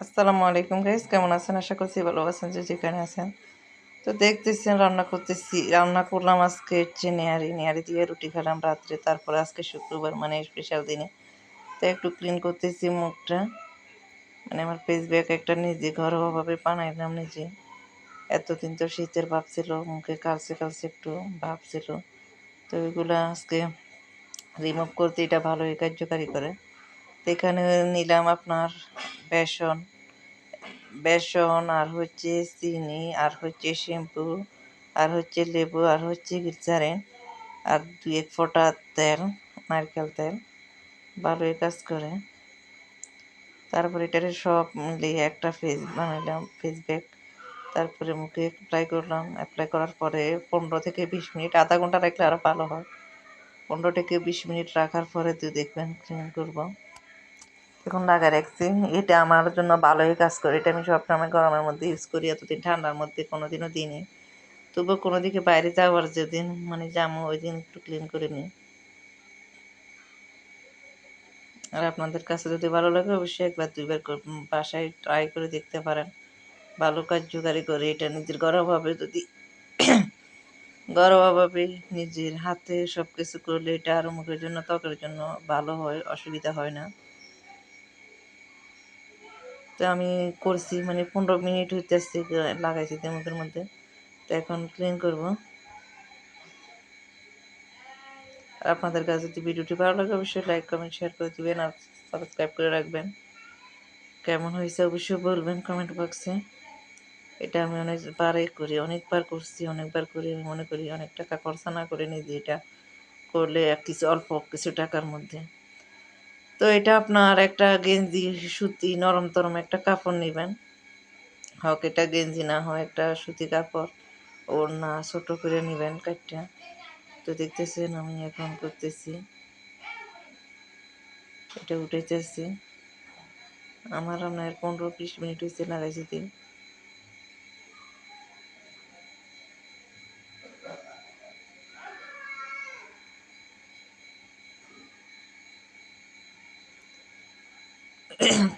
আসসালামু আলাইকুম গাইস কেমন আছেন? আশা করছি ভালো আছেন, যে যেখানে আছেন। তো দেখতেছেন, রান্না করতেছি। রান্না করলাম আজকে হচ্ছে নেয়ারি নেয়ারি দিয়ে রুটি খেলাম রাত্রে, তারপরে আজকে শুক্রবার মানে স্পেশাল দিনে। তো একটু ক্লিন করতেছি মুখটা। মানে আমার ফেস ব্যাক একটা নিজে ঘরোয়াভাবে বানাইলাম নিজে। এতদিন তো শীতের ভাব ছিল, মুখে কালসে কালসে একটু ভাব ছিল। তো ওইগুলো আজকে রিমুভ করতে এটা ভালোই কার্যকারী করে। এখানে নিলাম আপনার বেসন। বেসন, আর হচ্ছে চিনি, আর হচ্ছে শ্যাম্পু, আর হচ্ছে লেবু, আর হচ্ছে গ্লিসারিন, আর দুই এক ফোঁটা তেল, নারকেল তেল। ভালোই কাজ করে। তারপরে এটারে সব মিলিয়ে একটা ফেস বানাইলাম ফেস ব্যাগ। তারপরে মুখে অ্যাপ্লাই করলাম। অ্যাপ্লাই করার পরে পনেরো থেকে বিশ মিনিট, আধা ঘণ্টা রাখলে আরও ভালো হয়। পনেরো থেকে বিশ মিনিট রাখার পরে তুই দেখবেন ক্লিন করব। এখন লাগা রাখছি। এটা আমার জন্য ভালোই কাজ করে। এটা আমি সবসময় গরমের মধ্যে ইউজ করি, এতদিন ঠান্ডার মধ্যে কোনো দিনও দিইনি। তবুও কোনো দিকে বাইরে যাওয়ার যেদিন মানে জামু ওই দিন একটু ক্লিন করে নিই। আর আপনাদের কাছে যদি ভালো লাগে, অবশ্যই একবার দুইবার বাসায় ট্রাই করে দেখতে পারেন। ভালো কার্যকারী করে। এটা নিজের ঘরোয়াভাবে যদি। ঘরোয়াভাবে নিজের হাতে সব কিছু করলে এটা আরও মুখের জন্য, ত্বকের জন্য ভালো হয়, অসুবিধা হয় না। তো আমি করছি মানে পনেরো মিনিট হইতেছে লাগাইছি মুখের মধ্যে। তো এখন ক্লিন করব। আপনাদের কাছে যদি ভিডিওটি ভালো লাগে, অবশ্যই লাইক কমেন্ট শেয়ার করে দিবেন আর সাবস্ক্রাইব করে রাখবেন। কেমন হয়েছে অবশ্যই বলবেন কমেন্ট বক্সে এটা আমি অনেকবারই করি, অনেকবার করছি, অনেকবার করি, আমি মনে করি অনেক টাকা খরচা না করে নিজে এটা করলে কিছু, অল্প কিছু টাকার মধ্যে। তো এটা আপনার একটা গেঞ্জি সুতি, নরম তরম একটা কাপড় নেবেন। হোক, এটা গেঞ্জি না হোক একটা সুতি কাপড়। ওর না ছোটো করে নেবেন কাটটা। তো দেখতেছেন, আমি এখন করতেছি। এটা উঠেতেছি আমার আপনার পনেরো বিশ মিনিট হয়েছে লাগাইছি দিন।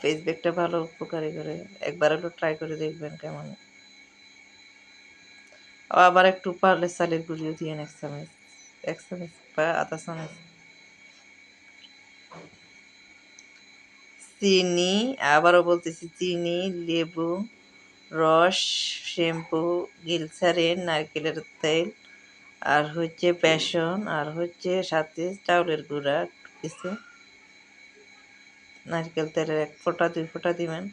ফেস ব্যাগটা ভালো উপকারী করে। একবার হলো ট্রাই করে দেখবেন কেমন। আবার একটু পারলে সালের গুঁড়িও দিয়ে এক চামচ এক বা চিনি, আবারও বলতেছি চিনি, লেবু, রস, শ্যাম্পু গিলসারিন নারকেলের তেল, আর হচ্ছে বেসন, আর হচ্ছে সাথে চাউলের গুঁড়া, কিছু। নারকেল তেলের এক ফোঁটা, দুই ফোঁটা দিবেন।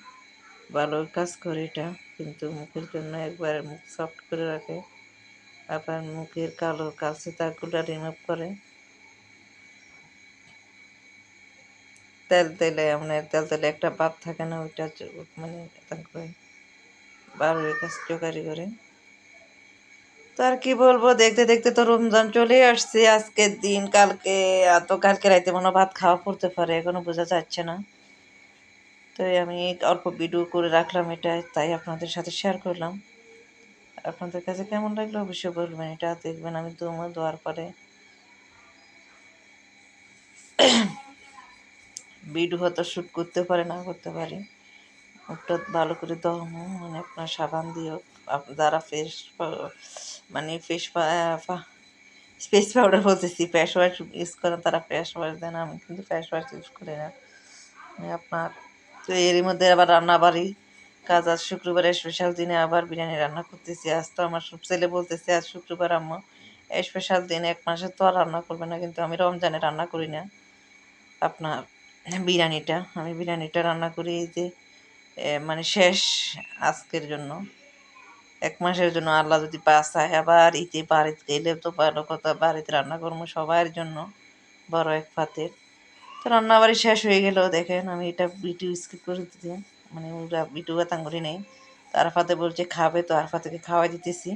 ভালো কাজ করে এটা, কিন্তু মুখের জন্য একবার মুখ সফট করে রাখে। আবার মুখের কালো কালচে দাগগুলো রিমুভ করে। তেল তেলে মানে তেল তেলে একটা ভাব থাকে না, ওইটা মানে তারপরে ভালো কাজ জোগাড়ি করে। তো আর কি বলব, দেখতে দেখতে তো রমজান চলে আসছে। আজকের দিন, কালকে তো কালকে রাইতে মনে ভাত খাওয়া পড়তে পারে, এখনও বোঝা যাচ্ছে না। তো আমি অল্প ভিডিও করে রাখলাম এটা, তাই আপনাদের সাথে শেয়ার করলাম। আপনাদের কাছে কেমন লাগল অবশ্যই বলবেন, এটা দেখবেন আমি দমো দেওয়ার পরে। ভিডিও হয়তো শ্যুট করতে পারে, না করতে পারে। ভালো করে দমো মানে আপনার সাবান দিও যারা ফেস মানে ফেস স্পেস পাউডার বলতেছি ফেস ওয়াশ ইউজ করেন, তারা ফেস ওয়াশ দেন আমি কিন্তু ফেস ওয়াশ ইউজ করি না। আপনার তো এরই মধ্যে আবার রান্না বাড়ি কাজ, আজ শুক্রবারের স্পেশাল দিনে আবার বিরিয়ানি রান্না করতেছি, আজ তো আমার সব ছেলে বলতেছে, আজ শুক্রবার আম্মা স্পেশাল দিনে এক মাসে তো আর রান্না করবে না, কিন্তু আমি রমজানে রান্না করি না। আপনার বিরিয়ানিটা, আমি বিরিয়ানিটা রান্না করি যে মানে শেষ আজকের জন্য। এক মাসের জন্য আল্লাহ যদি বাঁচায়, আবার ইতে বাড়িতে গেলে তো ভালো কথা বাড়িতে রান্না করব সবার জন্য, বড় এক পাতের তো রান্না বাড়ি শেষ হয়ে গেল দেখেন আমি এটা বিটু স্কিপ করে দিতে মানে ওরা বিটু বাতাঙ্গুরি নেই। তো আরফাতে বলছে, খাবে তো, আরফাতেকে খাওয়াই দিতেছি।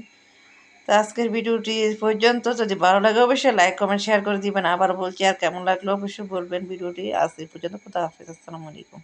তো আজকের ভিডিওটি পর্যন্ত। যদি ভালো লাগে অবশ্যই লাইক কমেন্ট শেয়ার করে দিবেন। আবার বলছি, আর কেমন লাগল অবশ্যই বলবেন ভিডিওটি। আজ এই পর্যন্ত কোথাও হাফিজ, আসসালামু আলাইকুম।